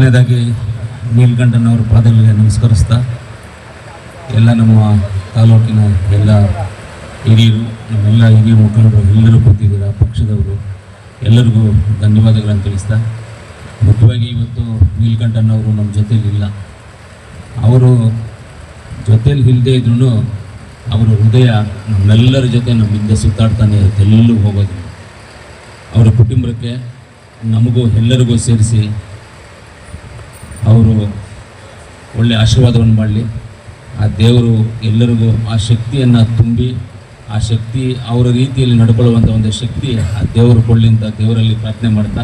ಮೊದಲನೇದಾಗಿ ನೀಲ್ಕಂಠನವರ ಪಾದಗಳಿಗೆ ನಮಸ್ಕರಿಸ್ತಾ, ಎಲ್ಲ ನಮ್ಮ ತಾಲೂಕಿನ ಎಲ್ಲ ಹಿರಿಯರು, ನಮ್ಮೆಲ್ಲ ಹಿರಿಯ ಮುಖಂಡರು, ಎಲ್ಲರೂ ಕೂತಿದ್ದೀರ, ಪಕ್ಷದವರು, ಎಲ್ಲರಿಗೂ ಧನ್ಯವಾದಗಳನ್ನು ತಿಳಿಸ್ತಾ, ಮುಖ್ಯವಾಗಿ ಇವತ್ತು ನೀಲ್ಕಂಠನವರು ನಮ್ಮ ಜೊತೆಯಲ್ಲಿಲ್ಲ ಅವರು ಜೊತೇಲಿ ಇಲ್ಲದೆ ಇದ್ರೂ ಅವರ ಹೃದಯ ನಮ್ಮೆಲ್ಲರ ಜೊತೆ ನಮ್ಮ ಹಿಂದೆ ಸುತ್ತಾಡ್ತಾನೆ ಇರುತ್ತೆ ಎಲ್ಲೂ ಹೋಗೋದಿಲ್ಲ. ಅವರ ಕುಟುಂಬಕ್ಕೆ ನಮಗೂ ಎಲ್ಲರಿಗೂ ಸೇರಿಸಿ ಅವರು ಒಳ್ಳೆಯ ಆಶೀರ್ವಾದವನ್ನು ಮಾಡಲಿ. ಆ ದೇವರು ಎಲ್ಲರಿಗೂ ಆ ಶಕ್ತಿಯನ್ನು ತುಂಬಿ, ಆ ಶಕ್ತಿ ಅವರ ರೀತಿಯಲ್ಲಿ ನಡ್ಕೊಳ್ಳುವಂಥ ಒಂದು ಶಕ್ತಿ ಆ ದೇವರು ಕೊಡಲಿ ಅಂತ ದೇವರಲ್ಲಿ ಪ್ರಾರ್ಥನೆ ಮಾಡ್ತಾ,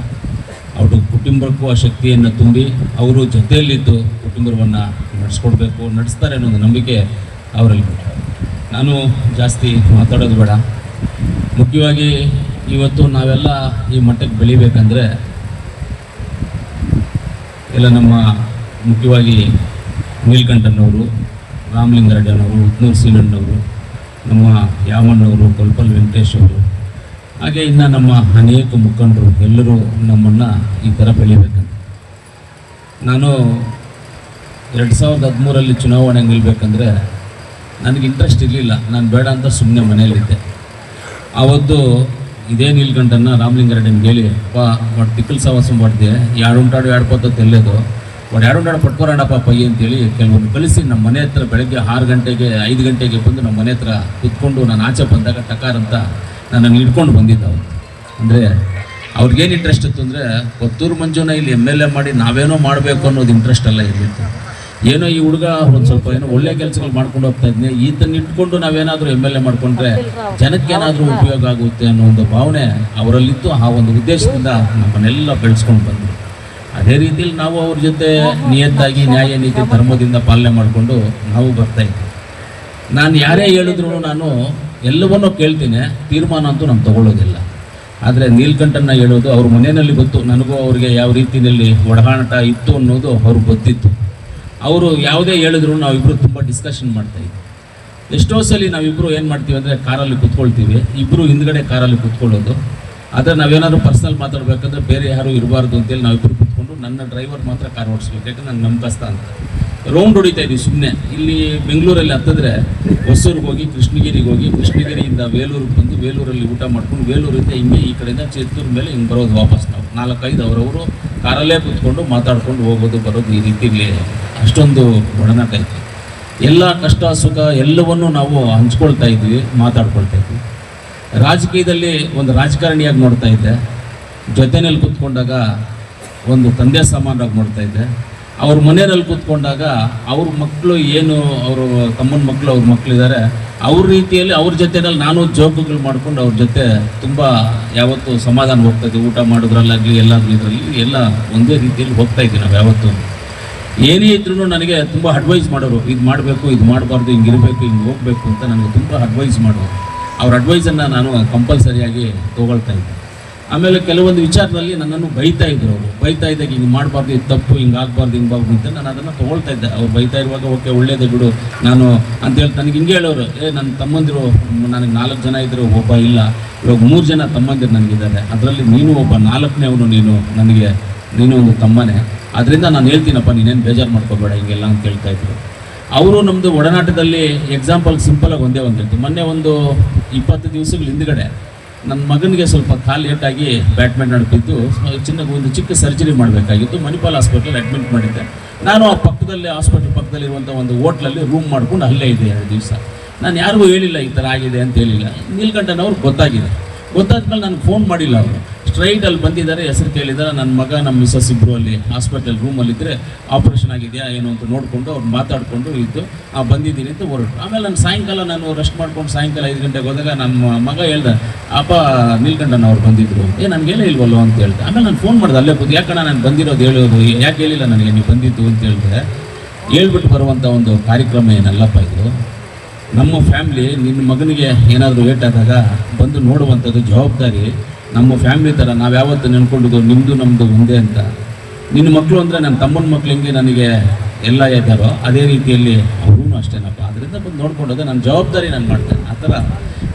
ಅವರು ಕುಟುಂಬಕ್ಕೂ ಆ ಶಕ್ತಿಯನ್ನು ತುಂಬಿ, ಅವರು ಜೊತೆಯಲ್ಲಿದ್ದು ಕುಟುಂಬವನ್ನು ನಡೆಸ್ಕೊಡ್ಬೇಕು, ನಡೆಸ್ತಾರೆ ಅನ್ನೋ ಒಂದು ನಂಬಿಕೆ ಅವರಲ್ಲಿ ನಾನು ಜಾಸ್ತಿ ಮಾತಾಡೋದು ಬೇಡ. ಮುಖ್ಯವಾಗಿ ಇವತ್ತು ನಾವೆಲ್ಲ ಈ ಮಟ್ಟಕ್ಕೆ ಬೆಳಿಬೇಕಂದ್ರೆ ಎಲ್ಲ ನಮ್ಮ ಮುಖ್ಯವಾಗಿ ನೀಲ್ಕಂಠನವರು, ರಾಮಲಿಂಗಾರೆಡ್ಡಿಯವರು, ಉತ್ನೂರು ಸೀನಣ್ಣವರು, ನಮ್ಮ ಯಾಮಣ್ಣವರು ಕೊಲ್ಪಲ್ ವೆಂಕಟೇಶ್ ಅವರು ಹಾಗೆ ಇನ್ನು ನಮ್ಮ ಅನೇಕ ಮುಖಂಡರು, ಎಲ್ಲರೂ ನಮ್ಮನ್ನು ಈ ಥರ ಬೆಳಿಬೇಕಂತ. ನಾನು ಎರಡು ಸಾವಿರದ ಹದಿಮೂರಲ್ಲಿ ಚುನಾವಣೆ ನಿಲ್ಬೇಕಂದ್ರೆ ನನಗೆ ಇಂಟ್ರೆಸ್ಟ್ ಇರಲಿಲ್ಲ. ನಾನು ಬೇಡ ಅಂತ ಸುಮ್ಮನೆ ಮನೇಲಿದ್ದೆ. ಆವತ್ತು ಇದೇ ನೀಲ್ಕಂಠನ ರಾಮಲಿಂಗಾರೆಡ್ಡಿನ ಹೇಳಿ ಅಪ್ಪ ಒಟ್ಟು ತಿಕ್ಕಲ್ ಸವಾಸ ಮಾಡಿದೆ ಎರಡು ಉಂಟಾಡು ಎರಡು ಪೋತ ತೆಲ್ಲೇದು. ಒಟ್ಟು ಎರಡು ಉಂಟಾಡು ಪಟ್ಕೊರೋಣಪ್ಪ ಪೈ ಅಂತೇಳಿ ಕೆಲವೊಂದು ಕಳಿಸಿ ನಮ್ಮ ಮನೆ ಹತ್ರ ಬೆಳಗ್ಗೆ ಆರು ಗಂಟೆಗೆ, ಐದು ಗಂಟೆಗೆ ಬಂದು ನಮ್ಮ ಮನೆ ಹತ್ರ ಕುತ್ಕೊಂಡು ನಾನು ಆಚೆ ಬಂದಾಗ ಟಕಾರ್ ಅಂತ ನನ್ನನ್ನು ಹಿಡ್ಕೊಂಡು ಬಂದಿದ್ದ ಅಂದರೆ ಅವ್ರಿಗೇನು ಇಂಟ್ರೆಸ್ಟ್ ಇತ್ತು ಅಂದರೆ, ಕೊತ್ತೂರು ಮಂಜುನ ಇಲ್ಲಿ ಎಂ ಎಲ್ ಎ ಮಾಡಿ ನಾವೇನೋ ಮಾಡಬೇಕು ಅನ್ನೋದು ಇಂಟ್ರೆಸ್ಟ್ ಎಲ್ಲ ಇರಲಿತ್ತು ಏನೋ ಈ ಹುಡುಗ ಒಂದು ಸ್ವಲ್ಪ ಏನೋ ಒಳ್ಳೆ ಕೆಲಸಗಳು ಮಾಡ್ಕೊಂಡು ಹೋಗ್ತಾ ಇದ್ದೀನಿ ಈತನ ಇಟ್ಕೊಂಡು ನಾವೇನಾದರೂ ಎಂ ಎಲ್ ಎ ಮಾಡ್ಕೊಂಡ್ರೆ ಜನಕ್ಕೇನಾದರೂ ಉಪಯೋಗ ಆಗುತ್ತೆ ಅನ್ನೋ ಒಂದು ಭಾವನೆ ಅವರಲ್ಲಿತ್ತು. ಆ ಒಂದು ಉದ್ದೇಶದಿಂದ ನಮ್ಮನ್ನೆಲ್ಲ ಬೆಳೆಸ್ಕೊಂಡು ಬಂದರು ಅದೇ ರೀತಿಯಲ್ಲಿ ನಾವು ಅವ್ರ ಜೊತೆ ನಿಯತ್ತಾಗಿ ನ್ಯಾಯ ನೀತಿ ಧರ್ಮದಿಂದ ಪಾಲನೆ ಮಾಡಿಕೊಂಡು ನಾವು ಬರ್ತಾ ಇದ್ವಿ. ನಾನು ಯಾರೇ ಹೇಳಿದ್ರು ನಾನು ಎಲ್ಲವನ್ನೂ ಕೇಳ್ತೀನಿ. ತೀರ್ಮಾನ ಅಂತೂ ನಾನು ತಗೊಳ್ಳೋದಿಲ್ಲ. ಆದರೆ ನೀಲ್ಕಂಠನ ಹೇಳೋದು ಅವ್ರ ಮನೆಯಲ್ಲಿ ಗೊತ್ತು. ನನಗೂ ಅವ್ರಿಗೆ ಯಾವ ರೀತಿಯಲ್ಲಿ ಒಡಗಾಣಟ ಇತ್ತು ಅನ್ನೋದು ಅವ್ರಿಗೆ ಗೊತ್ತಿತ್ತು. ಅವರು ಯಾವುದೇ ಹೇಳಿದ್ರು ನಾವಿಬ್ಬರು ತುಂಬ ಡಿಸ್ಕಷನ್ ಮಾಡ್ತಾ ಇದ್ವಿ. ಎಷ್ಟೋ ಸಲ ನಾವಿಬ್ಬರು ಏನು ಮಾಡ್ತೀವಿ ಅಂದರೆ ಕಾರಲ್ಲಿ ಕುತ್ಕೊಳ್ತೀವಿ. ಇಬ್ಬರು ಹಿಂದ್ಗಡೆ ಕಾರಲ್ಲಿ ಕುತ್ಕೊಳ್ಳೋದು. ಆದರೆ ನಾವೇನಾದ್ರು ಪರ್ಸನಲ್ ಮಾತಾಡಬೇಕಂದ್ರೆ ಬೇರೆ ಯಾರು ಇರಬಾರ್ದು ಅಂತೇಳಿ ನಾವಿಬ್ಬರು ಕುತ್ಕೊಂಡು ನನ್ನ ಡ್ರೈವರ್ ಮಾತ್ರ ಕಾರ್ ಓಡಿಸ್ಬೇಕು. ಯಾಕಂದ್ರೆ ನಾನು ನಂಬಸ್ತ ಅಂತ. ರೌಂಡ್ ಹೊಡಿತಾ ಇದ್ದೀವಿ ಸುಮ್ಮನೆ ಇಲ್ಲಿ ಬೆಂಗಳೂರಲ್ಲಿ ಹತ್ತಿದ್ರೆ ಹೊಸೂರಿಗೆ ಹೋಗಿ, ಕೃಷ್ಣಗಿರಿಗೆ ಹೋಗಿ, ಕೃಷ್ಣಗಿರಿಯಿಂದ ವೇಲೂರಿಗೆ ಬಂದು ವೇಲೂರಲ್ಲಿ ಊಟ ಮಾಡ್ಕೊಂಡು ವೇಲೂರಿಂದ ಹಿಂಗೆ ಈ ಕಡೆಯಿಂದ ಚಿತ್ತೂರು ಮೇಲೆ ಹಿಂಗೆ ಬರೋದು ವಾಪಸ್ ನಾವು. ನಾಲ್ಕೈದು ಅವರವರು ಕಾರಲ್ಲೇ ಕೂತ್ಕೊಂಡು ಮಾತಾಡ್ಕೊಂಡು ಹೋಗೋದು ಬರೋದು ಈ ರೀತಿಯಲ್ಲಿ ಅಷ್ಟೊಂದು ಒಡನಾಟ ಇತ್ತು. ಎಲ್ಲ ಕಷ್ಟ, ಸುಖ ಎಲ್ಲವನ್ನೂ ನಾವು ಹಂಚ್ಕೊಳ್ತಾ ಇದ್ವಿ, ಮಾತಾಡ್ಕೊಳ್ತಾ ಇದ್ವಿ. ರಾಜಕೀಯದಲ್ಲಿ ಒಂದು ರಾಜಕಾರಣಿಯಾಗಿ ನೋಡ್ತಾ ಇದ್ದೆ. ಜೊತೆಯಲ್ಲಿ ಕೂತ್ಕೊಂಡಾಗ ಒಂದು ತಂದೆ ಸಮಾನರಾಗಿ ನೋಡ್ತಾ ಇದ್ದೆ. ಅವ್ರ ಮನೆಯಲ್ಲಿ ಕೂತ್ಕೊಂಡಾಗ ಅವ್ರ ಮಕ್ಕಳು ಏನು ಅವರು ತಮ್ಮನ ಮಕ್ಕಳು ಅವ್ರ ಮಕ್ಕಳಿದ್ದಾರೆ ಅವ್ರ ರೀತಿಯಲ್ಲಿ ಅವ್ರ ಜೊತೆನಲ್ಲಿ ನಾನು ಜೋಕುಗಳು ಮಾಡ್ಕೊಂಡು ಅವ್ರ ಜೊತೆ ತುಂಬ ಯಾವತ್ತು ಸಮಾಧಾನ ಹೋಗ್ತಾ ಇದ್ವಿ. ಊಟ ಮಾಡೋದ್ರಲ್ಲಾಗಲಿ ಎಲ್ಲಾದ್ರೂ ಇದರಲ್ಲಿ ಎಲ್ಲ ಒಂದೇ ರೀತಿಯಲ್ಲಿ ಹೋಗ್ತಾ ಇದ್ದೀವಿ ನಾವು ಯಾವತ್ತು. ಏನೇ ಇದ್ರೂ ನನಗೆ ತುಂಬ ಅಡ್ವೈಸ್ ಮಾಡೋರು, ಇದು ಮಾಡಬೇಕು, ಇದು ಮಾಡಬಾರ್ದು ಹಿಂಗಿರಬೇಕು ಹಿಂಗೆ ಹೋಗಬೇಕು ಅಂತ ನನಗೆ ತುಂಬ ಅಡ್ವೈಸ್ ಮಾಡೋರು. ಅವ್ರ ಅಡ್ವೈಸನ್ನು ನಾನು ಕಂಪಲ್ಸರಿಯಾಗಿ ತೊಗೊಳ್ತಾ ಇದ್ದೆ. ಆಮೇಲೆ ಕೆಲವೊಂದು ವಿಚಾರದಲ್ಲಿ ನನ್ನನ್ನು ಬೈತಾ ಇದ್ರು ಅವರು. ಬೈತಾ ಇದ್ದಾಗ ಹಿಂಗೆ ಮಾಡಬಾರ್ದು, ಇದು ತಪ್ಪು, ಹಿಂಗೆ ಆಗಬಾರ್ದು, ಹಿಂಗೆ ಬಾರ್ದು ಅಂತ ನಾನು ಅದನ್ನು ತೊಗೊಳ್ತಾ ಇದ್ದೆ. ಅವ್ರು ಬೈತಾ ಇರುವಾಗ, ಓಕೆ, ಒಳ್ಳೇದೇ ಬಿಡು. ನಾನು ಅಂತೇಳಿ ನನಗೆ ಹಿಂಗೆ ಹೇಳೋರು, ಏ ನನ್ನ ತಮ್ಮಂದಿರು, ನನಗೆ ನಾಲ್ಕು ಜನ ಇದ್ದರು ಒಬ್ಬ ಇಲ್ಲ. ಇವಾಗ ಮೂರು ಜನ ತಮ್ಮಂದಿರು ನನಗಿದ್ದಾರೆ. ಅದರಲ್ಲಿ ನೀನು ಒಬ್ಬ ನಾಲ್ಕನೇ ಅವನು, ನೀನು ನನಗೆ, ನೀನು ಒಂದು ತಮ್ಮನೇ. ಅದರಿಂದ ನಾನು ಹೇಳ್ತೀನಪ್ಪ, ನೀನೇನು ಬೇಜಾರು ಮಾಡ್ಕೋಬೇಡ, ಹಿಂಗೆಲ್ಲ ಅಂತ ಹೇಳ್ತಾ ಇದ್ರು. ಅವರು ನಮ್ಮದು ಒಡನಾಟದಲ್ಲಿ ಎಕ್ಸಾಂಪಲ್ ಸಿಂಪಲಾಗಿ ಒಂದೇ ಒಂದು ಹೇಳ್ತೀವಿ ಮೊನ್ನೆ ಒಂದು ಇಪ್ಪತ್ತು ದಿವಸಗಳ ಹಿಂದ್ಗಡೆ ನನ್ನ ಮಗನಿಗೆ ಸ್ವಲ್ಪ ಕಾಲು ಲೇಟಾಗಿ ಬ್ಯಾಟ್ಮೆಂಟ್ ಬಿದ್ದು ಚಿನ್ನಕ್ಕೆ ಒಂದು ಚಿಕ್ಕ ಸರ್ಜರಿ ಮಾಡಬೇಕಾಗಿತ್ತು. ಮಣಿಪಾಲ್ ಹಾಸ್ಪಿಟಲ್ ಅಡ್ಮಿಟ್ ಮಾಡಿದ್ದೆ. ನಾನು ಆ ಪಕ್ಕದಲ್ಲಿ ಹಾಸ್ಪಿಟಲ್ ಪಕ್ಕದಲ್ಲಿರುವಂಥ ಒಂದು ಹೋಟ್ಲಲ್ಲಿ ರೂಮ್ ಮಾಡ್ಕೊಂಡು ಅಲ್ಲೇ ಇದೆ ಎರಡು ದಿವಸ. ನಾನು ಯಾರಿಗೂ ಹೇಳಿಲ್ಲ ಈ ಥರ ಆಗಿದೆ ಅಂತ ಹೇಳಿಲ್ಲ. ನೀಲ್ಕಂಠನವ್ರಿಗೆ ಗೊತ್ತಾಗಿದೆ. ಗೊತ್ತಾದ ಮೇಲೆ ನನಗೆ ಫೋನ್ ಮಾಡಿಲ್ಲ ಅವರು. ಸ್ಟ್ರೈಟ್ ಅಲ್ಲಿ ಬಂದಿದ್ದಾರೆ, ಹೆಸರು ಕೇಳಿದ್ದಾರೆ ನನ್ನ ಮಗ ನಮ್ಮ ಮಿಸಸ್ ಇಬ್ಬರು ಅಲ್ಲಿ ಹಾಸ್ಪಿಟಲ್ ರೂಮಲ್ಲಿದ್ದರೆ ಆಪ್ರೇಷನ್ ಆಗಿದೆಯಾ ಏನು ಅಂತ ನೋಡಿಕೊಂಡು ಅವ್ರು ಮಾತಾಡಿಕೊಂಡು ಇದ್ದು, ಆ ಬಂದಿದ್ದೀನಿ ಅಂತ ಹೊರಟು. ಆಮೇಲೆ ನಾನು ಸಾಯಂಕಾಲ ನಾನು ರೆಸ್ಟ್ ಮಾಡ್ಕೊಂಡು ಸಾಯಂಕಾಲ ಐದು ಗಂಟೆಗೆ ಹೋದಾಗ ನನ್ನ ಮಗ ಹೇಳ್ದೆ, ಅಪ್ಪ ನೀಲ್ಕಂಠನ್ ಅವ್ರು ಬಂದಿದ್ರು. ಏ ನನಗೇನೇ ಇಲ್ವಲ್ಲೋ ಅಂತ ಹೇಳ್ದೆ. ಆಮೇಲೆ ನಾನು ಫೋನ್ ಮಾಡಿದೆ, ಅಲ್ಲೇ ಕೂತು ಯಾಕಣ್ಣ ನಾನು ಬಂದಿರೋದು ಹೇಳೋದು, ಯಾಕೆ ಹೇಳಿಲ್ಲ ನನಗೆ? ನೀವು ಬಂದಿದ್ದು ಅಂತ ಹೇಳಿದೆ. ಹೇಳ್ಬಿಟ್ಟು ಬರುವಂಥ ಒಂದು ಕಾರ್ಯಕ್ರಮ ಏನಲ್ಲಪ್ಪ ಇದು? ನಮ್ಮ ಫ್ಯಾಮಿಲಿ ನಿನ್ನ ಮಗನಿಗೆ ಏನಾದರೂ ಏಟಾದಾಗ ಬಂದು ನೋಡುವಂಥದ್ದು ಜವಾಬ್ದಾರಿ ನಮ್ಮ ಫ್ಯಾಮಿಲಿ ಥರ ನಾವು ಯಾವತ್ತು ನೆನ್ಕೊಂಡಿದ್ದು ನಿಮ್ಮದು ನಮ್ಮದು ಒಂದೇ ಅಂತ. ನಿನ್ನ ಮಕ್ಕಳು ಅಂದರೆ ನನ್ನ ತಮ್ಮನ ಮಕ್ಕಳು ಹೆಂಗೆ ನನಗೆ ಎಲ್ಲ ಇದ್ದಾರೋ ಅದೇ ರೀತಿಯಲ್ಲಿ ಅವರೂ ಅಷ್ಟೇನಪ್ಪ. ಅದರಿಂದ ಬಂದು ನೋಡ್ಕೊಂಡೋದೆ ನನ್ನ ಜವಾಬ್ದಾರಿ ನಾನು ಮಾಡ್ತೇನೆ. ಆ ಥರ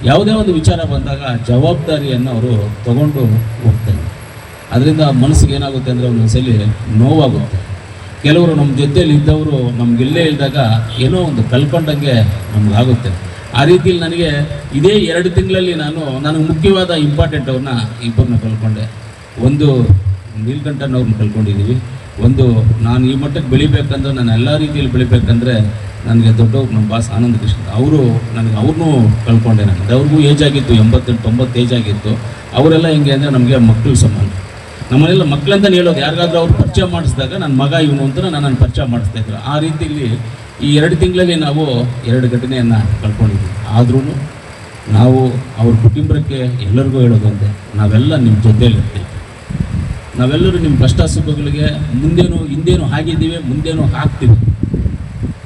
ಯಾವುದೇ ಒಂದು ವಿಚಾರ ಬಂದಾಗ ಜವಾಬ್ದಾರಿಯನ್ನು ಅವರು ತಗೊಂಡು ಹೋಗ್ತಾರೆ. ಅದರಿಂದ ಮನಸ್ಸಿಗೆ ಏನಾಗುತ್ತೆ ಅಂದರೆ ಒಂದೊಂದ್ಸಲಿ ನೋವಾಗುತ್ತೆ. ಕೆಲವರು ನಮ್ಮ ಜೊತೆಯಲ್ಲಿ ಇದ್ದವರು ನಮ್ಗೆಲ್ಲೇ ಇಲ್ಲದಾಗ ಏನೋ ಒಂದು ಕಲ್ಕೊಂಡಂಗೆ ನಮ್ಗಾಗುತ್ತೆ ಆ ರೀತಿಯಲ್ಲಿ ನನಗೆ ಇದೇ ಎರಡು ತಿಂಗಳಲ್ಲಿ ನಾನು ನನಗೆ ಮುಖ್ಯವಾದ ಇಂಪಾರ್ಟೆಂಟ್ ಅವ್ರನ್ನ ಇಬ್ಬರನ್ನ ಕಲ್ಕೊಂಡೆ ಒಂದು ನೀಲ್ಕಂಠನವ್ರನ್ನ ಕಲ್ಕೊಂಡಿದ್ದೀವಿ ಒಂದು ನಾನು ಈ ಮಟ್ಟಕ್ಕೆ ಬೆಳಿಬೇಕಂದ್ರೆ, ನಾನು ಎಲ್ಲ ರೀತಿಯಲ್ಲಿ ಬೆಳಿಬೇಕಂದ್ರೆ ನನಗೆ ದೊಡ್ಡವ್ರು ನಮ್ಮ ಬಾಸ್ ಆನಂದ ಕೃಷ್ಣ ಅವರು ನನಗೆ ಅವ್ರನ್ನೂ ಕಳ್ಕೊಂಡೆ ನನಗೆ ಅವ್ರಿಗೂ ಏಜ್ ಆಗಿತ್ತು, ಎಂಬತ್ತೆಂಟು, ತೊಂಬತ್ತು ಏಜ್ ಆಗಿತ್ತು. ಅವರೆಲ್ಲ ಹೆಂಗೆ ಅಂದರೆ ನಮಗೆ ಮಕ್ಕಳು ಸಮಾನ. ನಮ್ಮನೆಲ್ಲ ಮಕ್ಕಳಂತ ಹೇಳೋದು, ಯಾರಿಗಾದ್ರೂ ಅವ್ರು ಪರಿಚಯ ಮಾಡಿಸಿದಾಗ ನನ್ನ ಮಗ ಇವನು ಅಂತ ನನ್ನನ್ನು ಪರಿಚಯ ಮಾಡಿಸ್ತಾ ಇದ್ದರು ಆ ರೀತಿಯಲ್ಲಿ ಈ ಎರಡು ತಿಂಗಳಲ್ಲಿ ನಾವು ಎರಡು ಘಟನೆಯನ್ನು ಕಳ್ಕೊಂಡಿದ್ವಿ ಆದ್ರೂ ನಾವು ಅವ್ರ ಕುಟುಂಬಕ್ಕೆ ಎಲ್ಲರಿಗೂ ಹೇಳೋದಂತೆ ನಾವೆಲ್ಲ ನಿಮ್ಮ ಜೊತೆಯಲ್ಲಿರ್ತೀವಿ. ನಾವೆಲ್ಲರೂ ನಿಮ್ಮ ಕಷ್ಟ ಸುಖಗಳಿಗೆ ಮುಂದೇನು ಹಿಂದೇನು ಆಗಿದ್ದೀವಿ ಮುಂದೇನು ಹಾಕ್ತೀವಿ.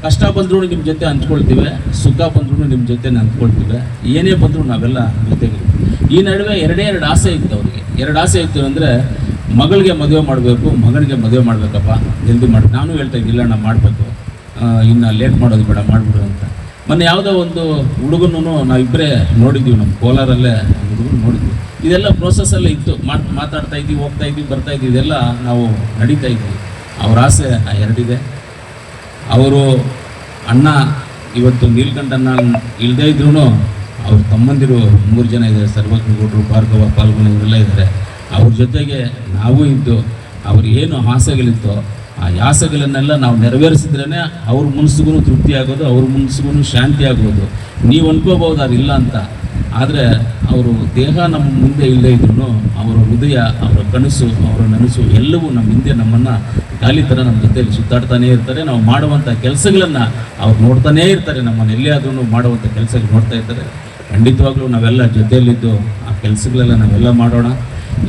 ಕಷ್ಟ ಬಂದ್ರೂ ನಿಮ್ಮ ಜೊತೆ ಹಂಚ್ಕೊಳ್ತೀವಿ ಸುಖ ಬಂದ್ರೂ ನಿಮ್ಮ ಜೊತೆ ಹಂಚ್ಕೊಳ್ತೀವಿ ಏನೇ ಬಂದರೂ ನಾವೆಲ್ಲ ಜೊತೆಗೆ ಈ ನಡುವೆ ಎರಡೇ ಎರಡು ಆಸೆ ಇತ್ತು ಅವರಿಗೆ. ಎರಡು ಆಸೆ ಇತ್ತು ಅಂದರೆ ಮಗಳಿಗೆ ಮದುವೆ ಮಾಡಬೇಕು, ಮಗನಿಗೆ ಮದುವೆ ಮಾಡಬೇಕಪ್ಪ, ಜಲ್ದಿ ಮಾಡಿ. ನಾನು ಹೇಳ್ತಾ ಇದ್ದಿಲ್ಲ ನಾನು ಮಾಡಬೇಕು. ಇನ್ನು ಲೇಟ್ ಮಾಡೋದು ಬೇಡ, ಮಾಡಿಬಿಡು ಅಂತ. ಮೊನ್ನೆ ಯಾವುದೋ ಒಂದು ಹುಡುಗನೂ ನಾವಿಬ್ಬರೇ ನೋಡಿದ್ದೀವಿ ನಮ್ಮ ಕೋಲಾರಲ್ಲೇ ಹುಡುಗರು ನೋಡಿದ್ವಿ. ಇದೆಲ್ಲ ಪ್ರೋಸೆಸ್ಸಲ್ಲೇ ಇತ್ತು. ಮಾತು, ಮಾತಾಡ್ತಾ ಇದ್ದೀವಿ ಹೋಗ್ತಾ ಇದ್ದೀವಿ ಬರ್ತಾ ಇದ್ದೀವಿ ಇದೆಲ್ಲ ನಾವು ನಡೀತಾ ಇದ್ವಿ. ಅವ್ರ ಆಸೆ ಆ ಎರಡಿದೆ. ಅವರು ಅಣ್ಣ, ಇವತ್ತು ನೀಲ್ಕಂಠಣ್ಣ ಇಲ್ಲದೇ ಇದ್ರೂ ಅವ್ರ ತಮ್ಮಂದಿರು ಮೂರು ಜನ ಇದ್ದಾರೆ, ಸರ್ವಜ್ಞಗೌಡರು, ಭಾರ್ಗವ ಪಾಲ್ಗೊಂಡು ಇವರೆಲ್ಲ ಇದ್ದಾರೆ. ಅವ್ರ ಜೊತೆಗೆ ನಾವು ಇದ್ದು ಅವ್ರಿಗೇನು ಆಸೆಗಳಿತ್ತು ಆ ಯಾಸಗಳನ್ನೆಲ್ಲ ನಾವು ನೆರವೇರಿಸಿದ್ರೇ ಅವ್ರ ಮನಸ್ಸಿಗೂ ತೃಪ್ತಿ ಆಗೋದು, ಅವ್ರ ಮನಸ್ಸಿಗೂ ಶಾಂತಿ ಆಗೋದು. ನೀವು ಅನ್ಕೋಬೋದು ಅದಿಲ್ಲ ಅಂತ. ಆದರೆ ಅವರು ದೇಹ ನಮ್ಮ ಮುಂದೆ ಇಲ್ಲದೇ ಇದ್ರೂ ಅವರ ಹೃದಯ, ಅವರ ಕನಸು, ಅವರ ನನಸು ಎಲ್ಲವೂ ನಮ್ಮ ಹಿಂದೆ ನಮ್ಮನ್ನು ಖಾಲಿ ಥರ ನಮ್ಮ ಜೊತೆಯಲ್ಲಿ ಸುತ್ತಾಡ್ತಾನೇ ಇರ್ತಾರೆ. ನಾವು ಮಾಡುವಂಥ ಕೆಲಸಗಳನ್ನು ಅವ್ರು ನೋಡ್ತಾನೇ ಇರ್ತಾರೆ. ನಮ್ಮನ್ನು ಎಲ್ಲಿಯಾದ್ರೂ ಮಾಡುವಂಥ ಕೆಲಸಗಳು ನೋಡ್ತಾ ಇರ್ತಾರೆ. ಖಂಡಿತವಾಗ್ಲೂ ನಾವೆಲ್ಲ ಜೊತೆಯಲ್ಲಿದ್ದು ಆ ಕೆಲಸಗಳೆಲ್ಲ ನಾವೆಲ್ಲ ಮಾಡೋಣ.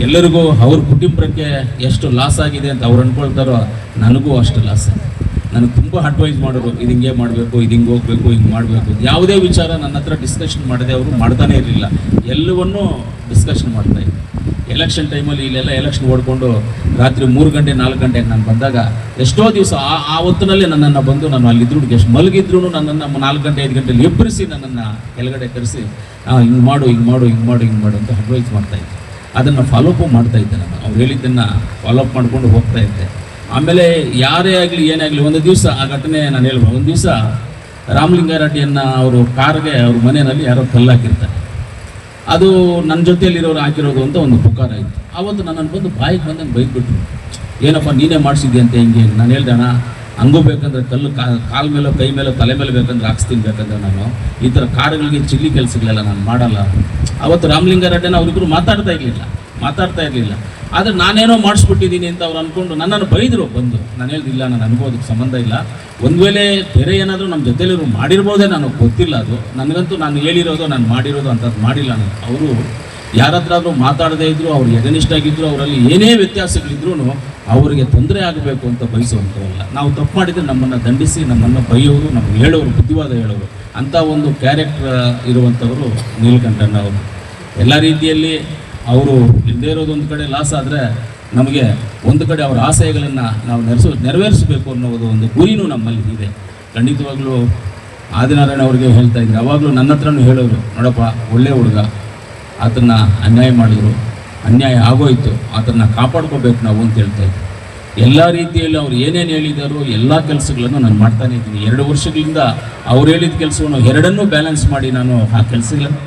ಎಲ್ಲರಿಗೂ ಅವ್ರ ಕುಟುಂಬಕ್ಕೆ ಎಷ್ಟು ಲಾಸ್ ಆಗಿದೆ ಅಂತ ಅವ್ರು ಅನ್ಕೊಳ್ತಾರೋ ನನಗೂ ಅಷ್ಟು ಲಾಸ್ ನನಗೆ ತುಂಬ ಅಡ್ವೈಸ್ ಮಾಡೋರು, ಇದು ಹಿಂಗೆ ಮಾಡಬೇಕು, ಇದು ಹಿಂಗೆ ಹೋಗಬೇಕು, ಹಿಂಗೆ ಮಾಡಬೇಕು. ಯಾವುದೇ ವಿಚಾರ ನನ್ನ ಹತ್ರ ಡಿಸ್ಕಷನ್ ಮಾಡದೆ ಅವರು ಮಾಡ್ತಾನೆ ಇರಲಿಲ್ಲ. ಎಲ್ಲವನ್ನೂ ಡಿಸ್ಕಷನ್ ಮಾಡ್ತಾ ಇದ್ದೆ ಎಲೆಕ್ಷನ್ ಟೈಮಲ್ಲಿ ಇಲ್ಲೆಲ್ಲ ಎಲೆಕ್ಷನ್ ಓಡ್ಕೊಂಡು ರಾತ್ರಿ ಮೂರು ಗಂಟೆ, ನಾಲ್ಕು ಗಂಟೆಗೆ ನಾನು ಬಂದಾಗ ಎಷ್ಟೋ ದಿವಸ ಆ ಆ ಹೊತ್ತಿನಲ್ಲೇ ನನ್ನನ್ನು ಬಂದು ನಾನು ಅಲ್ಲಿದ್ರು ಎಷ್ಟು ಮಲಗಿದ್ರು ನನ್ನನ್ನು ನಾಲ್ಕು ಗಂಟೆ, ಐದು ಗಂಟೆಲಿ ಎಬ್ಬರಿಸಿ ನನ್ನನ್ನು ಕೆಳಗಡೆ ಕರೆಸಿ ಹಿಂಗೆ ಮಾಡು ಹಿಂಗೆ ಮಾಡು ಹಿಂಗೆ ಮಾಡು ಹಿಂಗೆ ಮಾಡು ಅಂತ ಅಡ್ವೈಸ್ ಮಾಡ್ತಾ ಇದ್ದೆ ಅದನ್ನು ಫಾಲೋಅಪ್ ಮಾಡ್ತಾ ಇದ್ದೆ ನಾನು ಅವ್ರು ಹೇಳಿದ್ದನ್ನು ಫಾಲೋಅಪ್ ಮಾಡಿಕೊಂಡು ಹೋಗ್ತಾ ಇದ್ದೆ. ಆಮೇಲೆ ಯಾರೇ ಆಗಲಿ, ಏನೇ ಆಗಲಿ, ಒಂದು ದಿವಸ ಆ ಘಟನೆ ನಾನು ಹೇಳ್ಬೋದು. ಒಂದು ದಿವಸ ರಾಮಲಿಂಗಾರೆಡ್ಡಿಯನ್ನು ಅವರು ಕಾರ್ಗೆ, ಅವ್ರ ಮನೆಯಲ್ಲಿ ಯಾರೋ ಕಲ್ಲಾಕಿರ್ತಾರೆ ಅದು ನನ್ನ ಜೊತೆಯಲ್ಲಿರೋರು ಹಾಕಿರೋದು ಅಂತ ಒಂದು ಪುಕಾರ ಇತ್ತು. ಆವತ್ತು ನನ್ನನ್ನು ಬಂದು ಬಾಯಿಗೆ ಬಂದಂಗೆ ಬೈದ್ಬಿಟ್ರು. ಏನಪ್ಪ, ನೀನೇ ಮಾಡಿಸಿದ್ದೆ ಅಂತ ಹಿಂಗೆ? ನಾನು ಹೇಳ್ದೆ, ಅಣ್ಣ ಹಂಗೂ ಬೇಕಂದ್ರೆ ಕಲ್ಲು ಕಾಲ ಮೇಲೋ ಕೈ ಮೇಲೋ ತಲೆ ಮೇಲೆ ಬೇಕಂದ್ರೆ ಹಾಕ್ಸ್ತೀನಿ ಬೇಕಂದ್ರೆ ನಾನು. ಈ ಥರ ಕಾರುಗಳಿಗೆ ಚಿಲ್ಲಿ ಕೆಲಸಗಳೆಲ್ಲ ನಾನು ಮಾಡಲ್ಲ. ಅವತ್ತು ರಾಮಲಿಂಗಾರೆಡ್ಡಿನ ಅವ್ರಿಗೂ ಮಾತಾಡ್ತಾ ಇರಲಿಲ್ಲ. ಮಾತಾಡ್ತಾ ಇರಲಿಲ್ಲ. ಆದರೆ ನಾನೇನೋ ಮಾಡಿಸ್ಬಿಟ್ಟಿದ್ದೀನಿ ಅಂತ ಅವ್ರು ಅಂದ್ಕೊಂಡು ನನ್ನನ್ನು ಬೈದರು ಬಂದು. ನಾನು ಹೇಳಿದಿಲ್ಲ ನಾನು ಅನುಭವದಕ್ಕೆ ಸಂಬಂಧ ಇಲ್ಲ. ಒಂದು ವೇಳೆ ಬೇರೆ ಏನಾದರೂ ನಮ್ಮ ಜೊತೆಲಿರೋ ಮಾಡಿರ್ಬೋದೇ, ನನಗೆ ಗೊತ್ತಿಲ್ಲ ಅದು. ನನಗಂತೂ ನಾನು ಹೇಳಿರೋದು, ನಾನು ಮಾಡಿರೋದು ಅಂಥದ್ದು ಮಾಡಿಲ್ಲ ನಾನು. ಅವರು ಯಾರ ಹತ್ರಾದ್ರೂ ಮಾತಾಡದೇ ಇದ್ರು, ಅವ್ರು ಎಗನಿಸ್ಟ್ ಆಗಿದ್ರು ಅವರಲ್ಲಿ ಏನೇ ವ್ಯತ್ಯಾಸಗಳಿದ್ರೂ ಅವರಿಗೆ ತೊಂದರೆ ಆಗಬೇಕು ಅಂತ ಬಯಸುವಂಥವಲ್ಲ. ನಾವು ತಪ್ಪು ಮಾಡಿದರೆ ನಮ್ಮನ್ನು ದಂಡಿಸಿ, ನಮ್ಮನ್ನು ಬೈಯೋರು, ನಮ್ಗೆ ಹೇಳೋರು, ಬುದ್ಧಿವಾದ ಹೇಳೋರು. ಅಂಥ ಒಂದು ಕ್ಯಾರೆಕ್ಟರ್ ಇರುವಂಥವರು ನೀಲಕಂಠಣ್ಣ ಅವರು. ಎಲ್ಲ ರೀತಿಯಲ್ಲಿ ಅವರು ಇಲ್ಲದೇ ಇರೋದೊಂದು ಕಡೆ ಲಾಸ್ ಆದರೆ ನಮಗೆ ಒಂದು ಕಡೆ ಅವರ ಆಶಯಗಳನ್ನು ನಾವು ನೆರೆಸೋ, ನೆರವೇರಿಸಬೇಕು ಅನ್ನೋದು ಒಂದು ಗುರಿನೂ ನಮ್ಮಲ್ಲಿ ಇದೆ. ಖಂಡಿತವಾಗ್ಲೂ ಆದಿನಾರಾಯಣ ಅವ್ರಿಗೆ ಹೇಳ್ತಾ ಇದ್ರು. ಅವಾಗಲೂ ನನ್ನ ಹತ್ರನೂ ಹೇಳೋರು, ನೋಡಪ್ಪ, ಒಳ್ಳೆ ಹುಡುಗ. ಆತನ್ನ ಅನ್ಯಾಯ ಮಾಡಿದ್ರು, ಅನ್ಯಾಯ ಆಗೋಯ್ತು, ಆತನ್ನ ಕಾಪಾಡ್ಕೋಬೇಕು ನಾವು ಅಂತ ಹೇಳ್ತಾ ಇದ್ವಿ ಎಲ್ಲ ರೀತಿಯಲ್ಲಿ ಅವ್ರು ಏನೇನು ಹೇಳಿದಾರೋ ಎಲ್ಲ ಕೆಲಸಗಳನ್ನು ನಾನು ಮಾಡ್ತಾನೆ ಇದ್ದೀನಿ. ಎರಡು ವರ್ಷಗಳಿಂದ ಅವ್ರು ಹೇಳಿದ ಕೆಲಸವನ್ನು ಎರಡನ್ನೂ ಬ್ಯಾಲೆನ್ಸ್ ಮಾಡಿ ನಾನು ಆ ಕೆಲಸಗಳನ್ನು